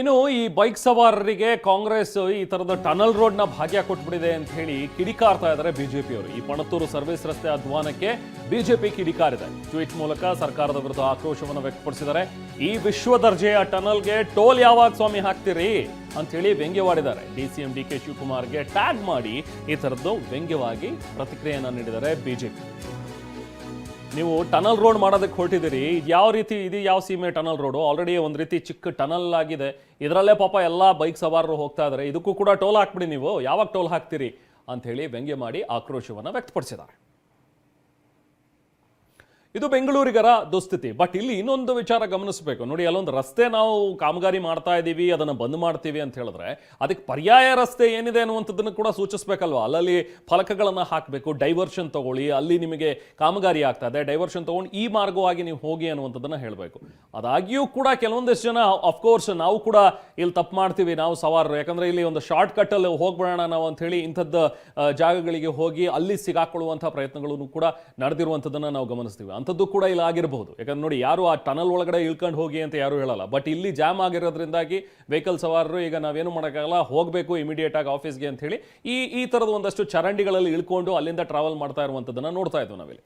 ಇನ್ನು ಈ ಬೈಕ್ ಸವಾರರಿಗೆ ಕಾಂಗ್ರೆಸ್ ಈ ತರದ ಟನಲ್ ರೋಡ್ನ ಭಾಗ್ಯ ಕೊಟ್ಬಿಟ್ಟಿದೆ ಅಂತ ಹೇಳಿ ಕಿಡಿಕಾರ್ತಾ ಇದ್ದಾರೆ ಬಿಜೆಪಿಯವರು. ಈ ಪಣತ್ತೂರು ಸರ್ವಿಸ್ ರಸ್ತೆ ಅಧ್ವಾನಕ್ಕೆ ಬಿಜೆಪಿ ಕಿಡಿಕಾರಿದೆ. ಟ್ವೀಟ್ ಮೂಲಕ ಸರ್ಕಾರದ ವಿರುದ್ಧ ಆಕ್ರೋಶವನ್ನು ವ್ಯಕ್ತಪಡಿಸಿದ್ದಾರೆ. ಈ ವಿಶ್ವ ದರ್ಜೆಯ ಟನಲ್ಗೆ ಟೋಲ್ ಯಾವಾಗ ಸ್ವಾಮಿ ಹಾಕ್ತೀರಿ? ಅಂತ ಹೇಳಿ ವ್ಯಂಗ್ಯವಾಡಿದ್ದಾರೆ. D C M D K ಶಿವಕುಮಾರ್ಗೆ tag ಮಾಡಿ ಈ ತರದ್ದು ವ್ಯಂಗ್ಯವಾಗಿ ಪ್ರತಿಕ್ರಿಯೆಯನ್ನು ನೀಡಿದ್ದಾರೆ ಬಿಜೆಪಿ. ನೀವು ಟನಲ್ ರೋಡ್ ಮಾಡೋದಕ್ಕೆ ಹೊರಟಿದ್ದೀರಿ, ಇದು ಯಾವ ರೀತಿ, ಇದು ಯಾವ ಸೀಮೆ ಟನಲ್ ರೋಡು? ಆಲ್ರೆಡಿ ಒಂದು ರೀತಿ ಚಿಕ್ಕ ಟನಲ್ ಆಗಿದೆ. ಇದರಲ್ಲೇ ಪಾಪ ಎಲ್ಲ ಬೈಕ್ ಸವಾರರು ಹೋಗ್ತಾ ಇದ್ದಾರೆ ಇದಕ್ಕೂ ಕೂಡ ಟೋಲ್ ಹಾಕ್ಬಿಡಿ ನೀವು. ಯಾವಾಗ ಟೋಲ್ ಹಾಕ್ತೀರಿ? ಅಂತ ಹೇಳಿ ವ್ಯಂಗ್ಯ ಮಾಡಿ ಆಕ್ರೋಶವನ್ನು ವ್ಯಕ್ತಪಡಿಸಿದ್ದಾರೆ. ಇದು ಬೆಂಗಳೂರಿಗರ ದುಸ್ಥಿತಿ. ಬಟ್ ಇಲ್ಲಿ ಇನ್ನೊಂದು ವಿಚಾರ ಗಮನಿಸಬೇಕು. ನೋಡಿ, ಅಲ್ಲೊಂದು ರಸ್ತೆ ನಾವು ಕಾಮಗಾರಿ ಮಾಡ್ತಾ ಇದ್ದೀವಿ, ಅದನ್ನು ಬಂದ್ ಮಾಡ್ತೀವಿ ಅಂತ ಹೇಳಿದ್ರೆ ಅದಕ್ಕೆ ಪರ್ಯಾಯ ರಸ್ತೆ ಏನಿದೆ ಅನ್ನುವಂಥದ್ದನ್ನು ಕೂಡ ಸೂಚಿಸಬೇಕಲ್ವಾ? ಅಲ್ಲಲ್ಲಿ ಫಲಕಗಳನ್ನು ಹಾಕಬೇಕು ಡೈವರ್ಷನ್ ತಗೊಳ್ಳಿ, ಅಲ್ಲಿ ನಿಮಗೆ ಕಾಮಗಾರಿ ಆಗ್ತಾ ಇದೆ ಡೈವರ್ಷನ್ ತಗೊಂಡು ಈ ಮಾರ್ಗವಾಗಿ ನೀವು ಹೋಗಿ ಅನ್ನುವಂಥದ್ದನ್ನು ಹೇಳಬೇಕು. ಅದಾಗಿಯೂ ಕೂಡ ಕೆಲವೊಂದಿಷ್ಟು ಜನ ಅಫ್ಕೋರ್ಸ್ ನಾವು ಕೂಡ ಇಲ್ಲಿ ತಪ್ಪು ಮಾಡ್ತೀವಿ, ನಾವು ಸವಾರರು. ಯಾಕಂದರೆ ಇಲ್ಲಿ ಒಂದು ಶಾರ್ಟ್ ಕಟ್ಟಲ್ಲಿ ಹೋಗ್ಬಿಡೋಣ ನಾವು ಅಂಥೇಳಿ ಇಂಥದ್ದು ಜಾಗಗಳಿಗೆ ಹೋಗಿ ಅಲ್ಲಿ ಸಿಗಾಕೊಳ್ಳುವಂಥ ಪ್ರಯತ್ನಗಳನ್ನು ಕೂಡ ನಡೆದಿರುವಂಥದ್ದನ್ನು ನಾವು ಗಮನಿಸ್ತೀವಿ. ಅಂಥದ್ದು ಕೂಡ ಇಲ್ಲಿ ಆಗಿರಬಹುದು. ಯಾಕಂದ್ರೆ ನೋಡಿ, ಯಾರು ಆ ಟನಲ್ ಒಳಗಡೆ ಇಳ್ಕೊಂಡು ಹೋಗಿ ಅಂತ ಯಾರು ಹೇಳಲ್ಲ. ಬಟ್ ಇಲ್ಲಿ ಜಾಮ್ ಆಗಿರೋದ್ರಿಂದಾಗಿ ವೆಹಿಕಲ್ ಸವಾರರು ಈಗ ನಾವೇನು ಮಾಡೋಕ್ಕಾಗಲ್ಲ, ಹೋಗಬೇಕು ಇಮಿಡಿಯೇಟ್ ಆಗಿ ಆಫೀಸ್ಗೆ ಅಂತ ಹೇಳಿ ಈ ಈ ಥರದ ಒಂದಷ್ಟು ಚರಂಡಿಗಳಲ್ಲಿ ಇಳ್ಕೊಂಡು ಅಲ್ಲಿಂದ ಟ್ರಾವೆಲ್ ಮಾಡ್ತಾ ಇರುವಂಥದ್ದನ್ನು ನೋಡ್ತಾ ಇದ್ವಿ ನಾವಿಲ್ಲಿ.